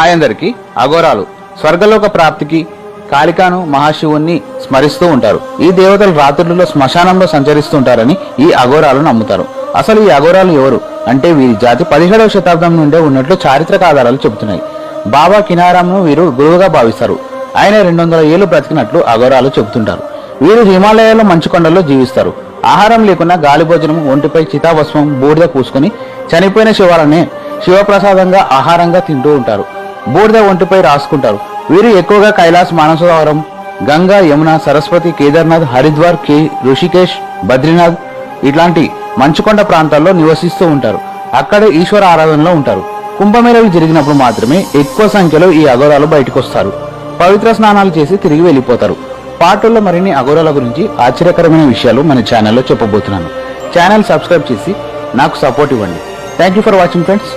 Hi అందరికి అఘోరాలు స్వర్గలోక ప్రాప్తికి కాళికాను మహాశివుణ్ణి స్మరిస్తూ ఉంటారు. ఈ దేవతలు రాత్రులలో శ్మశానంలో సంచరిస్తుంటారని ఈ అఘోరాలు నమ్ముతారు. అసలు ఈ అఘోరాలు ఎవరు? అంటే వీరి జాతి పదిహేడవ శతాబ్దం నుండే ఉన్నట్లు చారిత్రక ఆధారాలు చెబుతున్నాయి. బాబా కినారాంను వీరు గురువుగా భావిస్తారు. ఆయన రెండు వందల ఏళ్ళు బ్రతికినట్లు అఘోరాలు చెబుతుంటారు. వీరు హిమాలయాల్లో మంచుకొండల్లో జీవిస్తారు. ఆహారం లేకుండా గాలి భోజనం ఒంటిపై చితాభస్మం బూడిద పూసుకుని చనిపోయిన శివాలనే శివప్రసాదంగా ఆహారంగా తింటూ ఉంటారు. బూడిద ఒంటిపై రాసుకుంటారు. వీరు ఎక్కువగా కైలాస్ మానసరోవరం గంగా యమున సరస్వతి కేదార్నాథ్ హరిద్వార్ కే ఋషికేశ్ బద్రీనాథ్ ఇట్లాంటి మంచుకొండ ప్రాంతాల్లో నివసిస్తూ ఉంటారు. అక్కడే ఈశ్వర ఆరాధనలో ఉంటారు. కుంభమేళలు జరిగినప్పుడు మాత్రమే ఎక్కువ సంఖ్యలో ఈ అఘోరాలు బయటకు వస్తారు పవిత్ర స్నానాలు చేసి తిరిగి వెళ్ళిపోతారు. పాటల్లో మరిన్ని అఘోరాల గురించి ఆశ్చర్యకరమైన విషయాలు మన ఛానల్లో చెప్పబోతున్నాను. ఛానల్ సబ్స్క్రైబ్ చేసి నాకు సపోర్ట్ ఇవ్వండి. Thank you for watching friends